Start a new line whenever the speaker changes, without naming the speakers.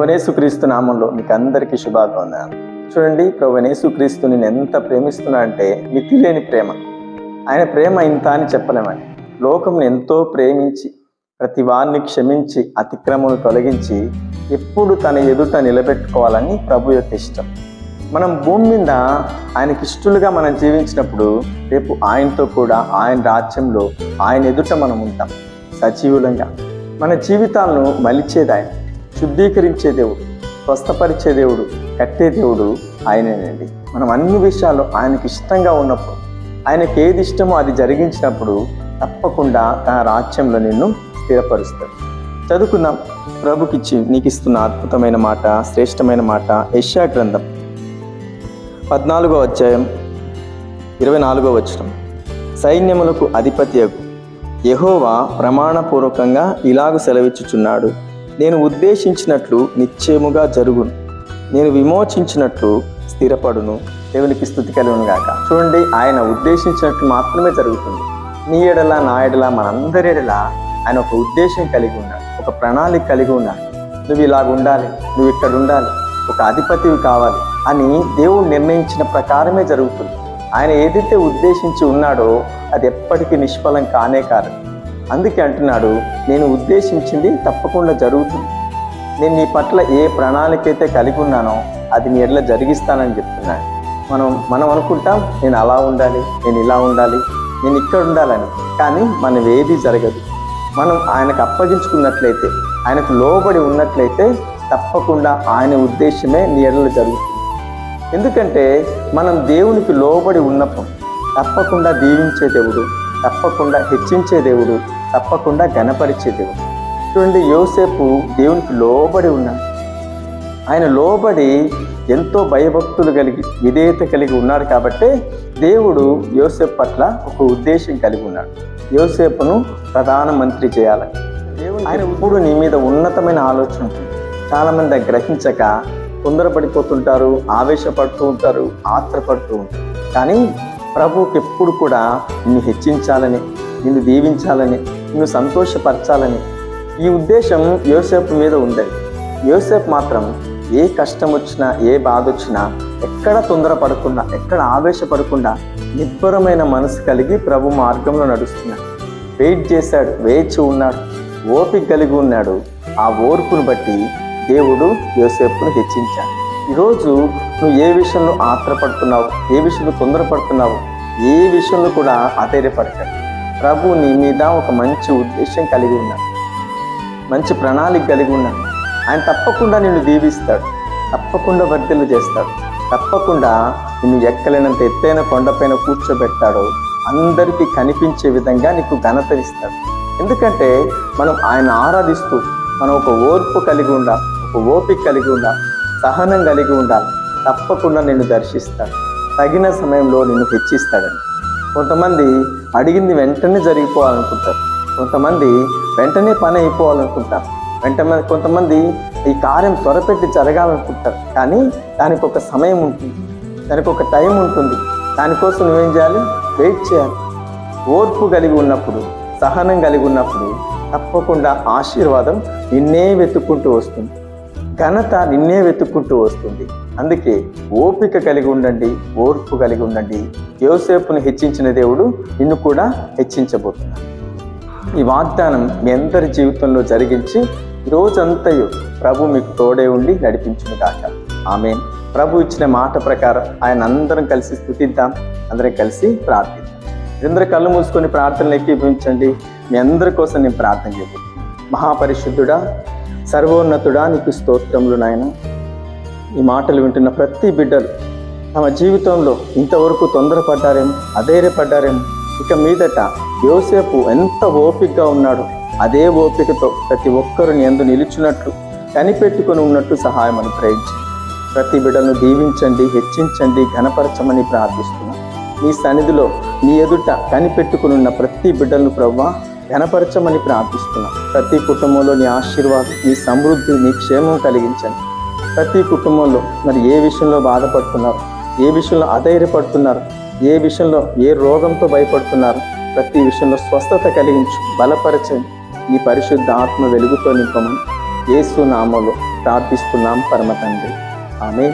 ప్రభునేసుక్రీస్తు నామంలో మీకు అందరికీ శుభాకాంక్షలు చూడండి ప్రభునేసుక్రీస్తు నేను ఎంత ప్రేమిస్తున్నా అంటే మితి లేని ప్రేమ. ఆయన ప్రేమ ఇంత అని చెప్పలేమని లోకంను ఎంతో ప్రేమించి ప్రతి వారిని క్షమించి అతిక్రమను తొలగించి ఎప్పుడు తన ఎదుట నిలబెట్టుకోవాలని ప్రభు యొక్క ఇష్టం. మనం భూమి మీద ఆయనకి ఇష్టలుగా మనం జీవించినప్పుడు రేపు ఆయనతో కూడా ఆయన రాజ్యంలో ఆయన ఎదుట మనం ఉంటాం. సజీవులంగా. మన జీవితాలను మలిచేది ఆయన శుద్ధీకరించే దేవుడు స్వస్థపరిచే దేవుడు కట్టే దేవుడు ఆయనేనండి. మనం అన్ని విషయాలు ఆయనకి ఇష్టంగా ఉన్నప్పుడు ఆయనకి ఏది ఇష్టమో అది జరిగించినప్పుడు తప్పకుండా తన రాజ్యంలో నిన్ను స్థిరపరుస్తాడు. చదువుకుందాం. ప్రభుకిచ్చి నీకు ఇస్తున్న అద్భుతమైన మాట శ్రేష్టమైన మాట యష్యా గ్రంథం పద్నాలుగో అధ్యాయం ఇరవై నాలుగో వచనం. సైన్యములకు అధిపత్యకు యహోవా ప్రమాణపూర్వకంగా ఇలాగు సెలవిచ్చుచున్నాడు. నేను ఉద్దేశించినట్లు నిశ్చయముగా జరుగును. నేను విమోచించినట్లు స్థిరపడును. దేవునికి స్థుతి కలుగును గాక. చూడండి ఆయన ఉద్దేశించినట్లు మాత్రమే జరుగుతుంది. నీ ఎడల నా ఎడల మనందరి ఎడల ఆయన ఒక ఉద్దేశం కలిగి ఉన్నాడు. ఒక ప్రణాళిక కలిగి ఉన్నాడు. నువ్వు ఇలాగ ఉండాలి నువ్వు ఇక్కడ ఉండాలి ఒక అధిపతివి కావాలి అని దేవుడు నిర్ణయించిన ప్రకారమే జరుగుతుంది. ఆయన ఏదైతే ఉద్దేశించి ఉన్నాడో అది ఎప్పటికీ నిష్ఫలం కానే కాదు. అందుకే అంటున్నాడు నేను ఉద్దేశించింది తప్పకుండా జరుగుతుంది. నేను నీ పట్ల ఏ ప్రణాళిక అయితే కలిగి ఉన్నానో అది నీ ఎట్లా జరిగిస్తానని చెప్తున్నాడు. మనం మనం అనుకుంటాం నేను అలా ఉండాలి నేను ఇలా ఉండాలి నేను ఇక్కడ ఉండాలని. కానీ మనం ఏది జరగదు. మనం ఆయనకు అప్పగించుకున్నట్లయితే ఆయనకు లోబడి ఉన్నట్లయితే తప్పకుండా ఆయన ఉద్దేశమే నీ ఎడలో జరుగుతుంది. ఎందుకంటే మనం దేవునికి లోబడి ఉన్నప్పుడు తప్పకుండా దీవించే దేవుడు తప్పకుండా హెచ్చించే దేవుడు తప్పకుండా గణపరిచే దేవుడు. చూడండి యోసేపు దేవునికి లోబడి ఉన్నాడు. ఆయన లోబడి ఎంతో భయభక్తులు కలిగి విధేయత కలిగి ఉన్నాడు కాబట్టి దేవుడు యోసేపు పట్ల ఒక ఉద్దేశం కలిగి ఉన్నాడు. యోసేపును ప్రధానమంత్రి చేయాలని. దేవుడు ఆయన ఇప్పుడు నీ మీద ఉన్నతమైన ఆలోచన ఉంటుంది. చాలామంది గ్రహించక తొందరపడిపోతుంటారు ఆవేశపడుతూ ఉంటారు ఆత్రపడుతూ ఉంటారు. కానీ ప్రభువుకి ఎప్పుడు కూడా నిన్ను హెచ్చించాలని నిన్ను దీవించాలని నిన్ను సంతోషపరచాలని. ఈ ఉద్దేశం యోసేపు మీద ఉండేది యోసేపు మాత్రం ఏ కష్టం వచ్చినా ఏ బాధ వచ్చినా ఎక్కడ తొందరపడకుండా ఎక్కడ ఆవేశపడకుండా నిబ్బరమైన మనసు కలిగి ప్రభు మార్గంలో నడుస్తున్నాడు. వెయిట్ చేశాడు వేచి ఉన్నాడు ఓపిక కలిగి ఉన్నాడు. ఆ ఓర్పును బట్టి దేవుడు యోసేపును హెచ్చించాడు. ఈరోజు నువ్వు ఏ విషయంలో ఆత్రపడుతున్నావు ఏ విషయంలో తొందరపడుతున్నావు ఏ విషయంలో కూడా అధైర్యపడతాడు ప్రభు నీ మీద ఒక మంచి ఉద్దేశం కలిగి ఉన్నాడు. మంచి ప్రణాళిక కలిగి ఉన్నాడు. ఆయన తప్పకుండా నిన్ను దీవిస్తాడు. తప్పకుండా వర్ధిల్లు చేస్తాడు. తప్పకుండా నిన్ను ఎక్కలేనంత ఎత్తైన కొండపైన కూర్చోబెట్టాడు అందరికీ కనిపించే విధంగా నీకు ఘనతనిస్తాడు. ఎందుకంటే మనం ఆయన ఆరాధిస్తూ మనం ఒక ఓర్పు కలిగి ఉండాలి ఒక ఓపిక కలిగి ఉండాలి. సహనం కలిగి ఉండాలి. తప్పకుండా నిన్ను దర్శిస్తాడు తగిన సమయంలో నిన్ను హెచ్చిస్తాడని. కొంతమంది అడిగింది వెంటనే జరిగిపోవాలనుకుంటారు. కొంతమంది వెంటనే పని అయిపోవాలనుకుంటారు. వెంటనే కొంతమంది ఈ కార్యం త్వరపెట్టి జరగాలనుకుంటారు. కానీ దానికి ఒక సమయం ఉంటుంది. దానికి ఒక టైం ఉంటుంది. దానికోసం నువ్వేం చేయాలి? వెయిట్ చేయాలి. ఓర్పు కలిగి ఉన్నప్పుడు సహనం కలిగి ఉన్నప్పుడు తప్పకుండా ఆశీర్వాదం నిన్నే వెతుక్కుంటూ వస్తుంది. ఘనత నిన్నే వెతుక్కుంటూ వస్తుంది. అందుకే ఓపిక కలిగి ఉండండి ఓర్పు కలిగి ఉండండి. యోసేపును హెచ్చించిన దేవుడు నిన్ను కూడా హెచ్చించబోతున్నాడు. ఈ వాగ్దానం మీ అందరి జీవితంలో జరిగించి రోజంతయు ప్రభు మీకు తోడే ఉండి నడిపించును కాక ఆమె ప్రభు ఇచ్చిన మాట ప్రకారం ఆయన అందరం కలిసి స్థుతిద్దాం. అందరం కలిసి ప్రార్థిద్దాం. అందరూ కళ్ళు మూసుకొని ప్రార్థనలు ఎక్కిపించండి మీ అందరి కోసం నేను ప్రార్థన చేయబోతున్నాను మహాపరిశుద్ధుడా సర్వోన్నతుడా నీకు స్తోత్రములు నాయన. ఈ మాటలు వింటున్న ప్రతి బిడ్డలు తమ జీవితంలో ఇంతవరకు తొందరపడ్డారేమో అధైర్యపడ్డారేమో ఇక మీదట యోసేపు ఎంత ఓపికగా ఉన్నాడో అదే ఓపికతో ప్రతి ఒక్కరిని ఎందు నిలుచున్నట్లు కనిపెట్టుకొని ఉన్నట్టు సహాయం అనుగ్రహించండి ప్రతి బిడ్డను దీవించండి హెచ్చించండి ఘనపరచమని ప్రార్థిస్తున్నాను నీ సన్నిధిలో నీ ఎదుట కనిపెట్టుకుని ఉన్న ప్రతి బిడ్డలను ప్రవ్వా ఘనపరచమని ప్రార్థిస్తున్నాం. ప్రతి కుటుంబంలో నీ ఆశీర్వాదం నీ సమృద్ధి నీ క్షేమం కలిగించండి. ప్రతి కుటుంబంలో మరి ఏ విషయంలో బాధపడుతున్నారు ఏ విషయంలో అధైర్యపడుతున్నారు ఏ విషయంలో ఏ రోగంతో భయపడుతున్నారు ప్రతి విషయంలో స్వస్థత కలిగించు బలపరచండి. నీ పరిశుద్ధ ఆత్మ వెలుగుతో నింపమని యేసు నామలో ప్రార్థిస్తున్నాం పరమ తండ్రి. ఆమె